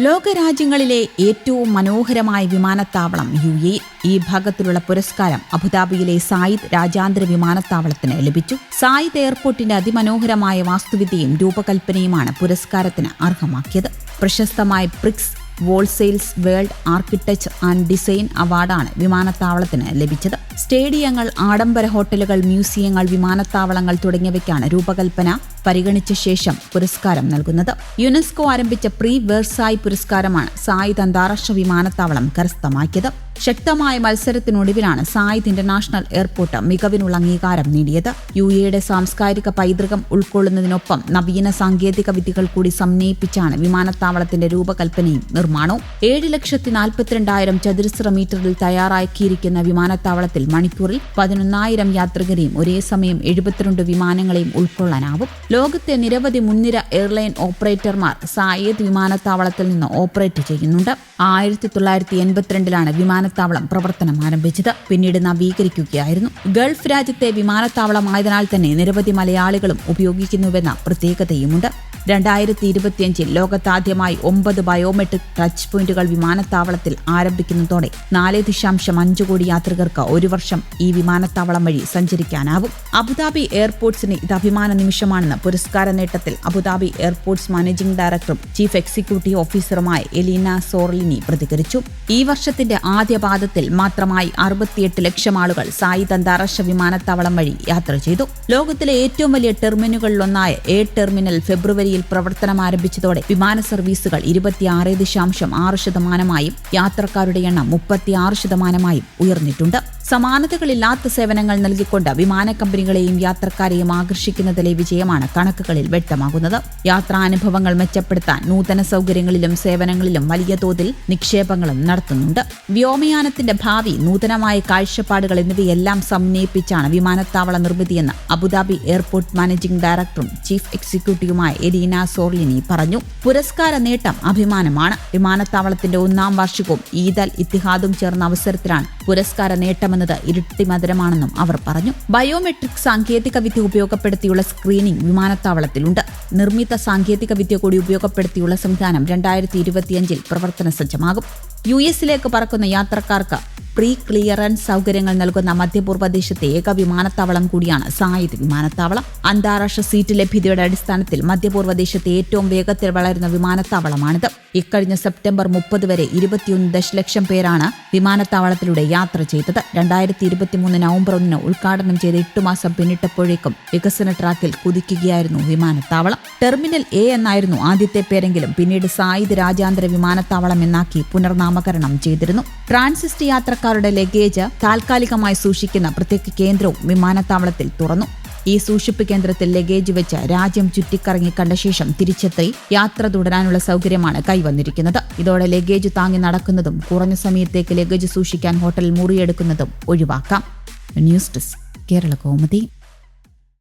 ലോകരാജ്യങ്ങളിലെ ഏറ്റവും മനോഹരമായ വിമാനത്താവളം യു എ ഈ ഭാഗത്തിലുള്ള പുരസ്കാരം അബുദാബിയിലെ സായിദ് രാജ്യാന്തര വിമാനത്താവളത്തിന് ലഭിച്ചു. സായിദ് എയർപോർട്ടിന്റെ അതിമനോഹരമായ വാസ്തുവിദ്യയും രൂപകൽപ്പനയുമാണ് പുരസ്കാരത്തിന് അർഹമാക്കിയത്. പ്രശസ്തമായ Prix Versailles world architecture and design അവാർഡാണ് വിമാനത്താവളത്തിന് ലഭിച്ചത്. സ്റ്റേഡിയങ്ങൾ ആഡംബര ഹോട്ടലുകൾ മ്യൂസിയങ്ങൾ വിമാനത്താവളങ്ങൾ തുടങ്ങിയവയ്ക്കാണ് രൂപകൽപ്പന പരിഗണിച്ച ശേഷം പുരസ്കാരം നൽകുന്നത്. യുനെസ്കോ ആരംഭിച്ച പ്രീ വേഴ്സായി പുരസ്കാരമാണ് സായിദ് അന്താരാഷ്ട്ര വിമാനത്താവളം കരസ്ഥമാക്കിയത്. ശക്തമായ മത്സരത്തിനൊടുവിലാണ് സായിദ് ഇന്റർനാഷണൽ എയർപോർട്ട് മികവിനുള്ള അംഗീകാരം നേടിയത്. യു എയുടെ സാംസ്കാരിക പൈതൃകം ഉൾക്കൊള്ളുന്നതിനൊപ്പം നവീന സാങ്കേതിക വിദ്യകൾ കൂടി സമന്വയിപ്പിച്ചാണ് വിമാനത്താവളത്തിന്റെ രൂപകൽപ്പനയും നിർമ്മാണവും. ഏഴ് ലക്ഷത്തി നാൽപ്പത്തിരണ്ടായിരം ചതുരശ്ര മീറ്ററിൽ തയ്യാറാക്കിയിരിക്കുന്ന വിമാനത്താവളത്തിൽ മണിക്കൂറിൽ പതിനൊന്നായിരം യാത്രികരെയും ഒരേ സമയം എഴുപത്തിരണ്ട് വിമാനങ്ങളെയും ഉൾക്കൊള്ളാനാവും. ലോകത്തെ നിരവധി മുൻനിര എയർലൈൻ ഓപ്പറേറ്റർമാർ സായേദ് വിമാനത്താവളത്തിൽ നിന്ന് ഓപ്പറേറ്റ് ചെയ്യുന്നുണ്ട്. ആയിരത്തി തൊള്ളായിരത്തി എൺപത്തിരണ്ടിലാണ് വിമാനത്താവളം പ്രവർത്തനം ആരംഭിച്ചത്. പിന്നീട് നവീകരിക്കുകയായിരുന്നു. ഗൾഫ് രാജ്യത്തെ വിമാനത്താവളമായതിനാൽ തന്നെ നിരവധി മലയാളികളും ഉപയോഗിക്കുന്നുവെന്ന പ്രത്യേകതയുമുണ്ട്. രണ്ടായിരത്തി ഇരുപത്തിയഞ്ചിൽ ലോകത്താദ്യമായി ഒമ്പത് ബയോമെട്രിക് ടച്ച് പോയിന്റുകൾ വിമാനത്താവളത്തിൽ ആരംഭിക്കുന്നതോടെ നാല് ദശാംശം അഞ്ച് കോടി യാത്രികർക്ക് ഒരു വർഷം ഈ വിമാനത്താവളം വഴി സഞ്ചരിക്കാനാവും. അബുദാബി എയർപോർട്സിന് ഇത് അഭിമാന നിമിഷമാണെന്ന് പുരസ്കാര നേട്ടത്തിൽ അബുദാബി എയർപോർട്സ് മാനേജിംഗ് ഡയറക്ടറും ചീഫ് എക്സിക്യൂട്ടീവ് ഓഫീസറുമായ എലീന സോർലിനി പ്രതികരിച്ചു. ഈ വർഷത്തിന്റെ ആദ്യ പാദത്തിൽ മാത്രമായി അറുപത്തിയെട്ട് ലക്ഷം ആളുകൾ സായിദ് അന്താരാഷ്ട്ര വിമാനത്താവളം വഴി യാത്ര ചെയ്തു. ലോകത്തിലെ ഏറ്റവും വലിയ ടെർമിനലുകളിലൊന്നായ എ ടെർമിനൽ ഫെബ്രുവരി ജനുവരിയിൽ പ്രവർത്തനം ആരംഭിച്ചതോടെ വിമാന സർവീസുകൾ ഇരുപത്തിയാറ് ദശാംശം ആറ് ശതമാനമായും യാത്രക്കാരുടെ എണ്ണം മുപ്പത്തിയാറ് ശതമാനമായും ഉയർന്നിട്ടുണ്ട്. സമാനതകളില്ലാത്ത സേവനങ്ങൾ നൽകിക്കൊണ്ട് വിമാന കമ്പനികളെയും യാത്രക്കാരെയും ആകർഷിക്കുന്നതിലെ വിജയമാണ് കണക്കുകളിൽ വ്യക്തമാകുന്നത്. യാത്രാനുഭവങ്ങൾ മെച്ചപ്പെടുത്താൻ നൂതന സൗകര്യങ്ങളിലും സേവനങ്ങളിലും വലിയ തോതിൽ നിക്ഷേപങ്ങളും നടത്തുന്നുണ്ട്. വ്യോമയാനത്തിന്റെ ഭാവി നൂതനമായ കാഴ്ചപ്പാടുകൾ എന്നിവയെല്ലാം സമന്വയിപ്പിച്ചാണ് വിമാനത്താവള നിർമ്മിതിയെന്ന് അബുദാബി എയർപോർട്ട് മാനേജിംഗ് ഡയറക്ടറും ചീഫ് എക്സിക്യൂട്ടീവുമായ എലീന സോർലിനി പറഞ്ഞു. പുരസ്കാര നേട്ടം അഭിമാനമാണ്. വിമാനത്താവളത്തിന്റെ ഒന്നാം വാർഷികവും ഈദൽ ഇത്തിഹാദും ചേർന്ന അവസരത്തിലാണ് പുരസ്കാര നേട്ടമെന്നത് ഇരുട്ടി മധുരമാണെന്നും അവർ പറഞ്ഞു. ബയോമെട്രിക് സാങ്കേതിക വിദ്യ ഉപയോഗപ്പെടുത്തിയുള്ള സ്ക്രീനിംഗ് വിമാനത്താവളത്തിലുണ്ട്. നിർമ്മിത സാങ്കേതിക വിദ്യ കൂടി ഉപയോഗപ്പെടുത്തിയുള്ള സംവിധാനം രണ്ടായിരത്തി ഇരുപത്തിയഞ്ചിൽ പ്രവർത്തന സജ്ജമാകും യു എസിലേക്ക് പറക്കുന്ന യാത്രക്കാർക്ക് പ്രീ ക്ലിയറൻസ് സൗകര്യങ്ങൾ നൽകുന്ന മധ്യപൂർവ ദേശത്തെ ഏക വിമാനത്താവളം കൂടിയാണ് സായിദ് വിമാനത്താവളം. അന്താരാഷ്ട്ര സീറ്റ് ലഭ്യതയുടെ അടിസ്ഥാനത്തിൽ മധ്യപൂർവ ദേശത്തെ ഏറ്റവും വേഗത്തിൽ വളരുന്ന വിമാനത്താവളമാണിത്. ഇക്കഴിഞ്ഞ സെപ്റ്റംബർ മുപ്പത് വരെ ഇരുപത്തിയൊന്ന് ദശലക്ഷം പേരാണ് വിമാനത്താവളത്തിലൂടെ യാത്ര ചെയ്തത്. രണ്ടായിരത്തി ഇരുപത്തിമൂന്ന് നവംബർ ഒന്നിന് ഉദ്ഘാടനം ചെയ്ത് എട്ട് മാസം പിന്നിട്ടപ്പോഴേക്കും വികസന ട്രാക്കിൽ കുതിക്കുകയായിരുന്നു വിമാനത്താവളം. ടെർമിനൽ എ എന്നായിരുന്നു ആദ്യത്തെ പേരെങ്കിലും പിന്നീട് സായിദ് രാജ്യാന്തര വിമാനത്താവളം എന്നാക്കി പുനർനാമകരണം ചെയ്തിരുന്നു. ട്രാൻസിസ്റ്റ് യാത്ര യാത്രക്കാരുടെ ലഗേജ് താൽക്കാലികമായി സൂക്ഷിക്കുന്ന പ്രത്യേക കേന്ദ്രവും വിമാനത്താവളത്തിൽ തുറന്നു. ഈ സൂക്ഷിപ്പ് കേന്ദ്രത്തിൽ ലഗേജ് വെച്ച് രാജ്യം ചുറ്റിക്കറങ്ങി കണ്ട ശേഷം തിരിച്ചെത്തി യാത്ര തുടരാനുള്ള സൗകര്യമാണ് കൈവന്നിരിക്കുന്നത്. ഇതോടെ ലഗേജ് താങ്ങി നടക്കുന്നതും കുറഞ്ഞ സമയത്തേക്ക് ലഗേജ് സൂക്ഷിക്കാൻ ഹോട്ടൽ മുറിയെടുക്കുന്നതും ഒഴിവാക്കാം. News desk Kerala കോമതി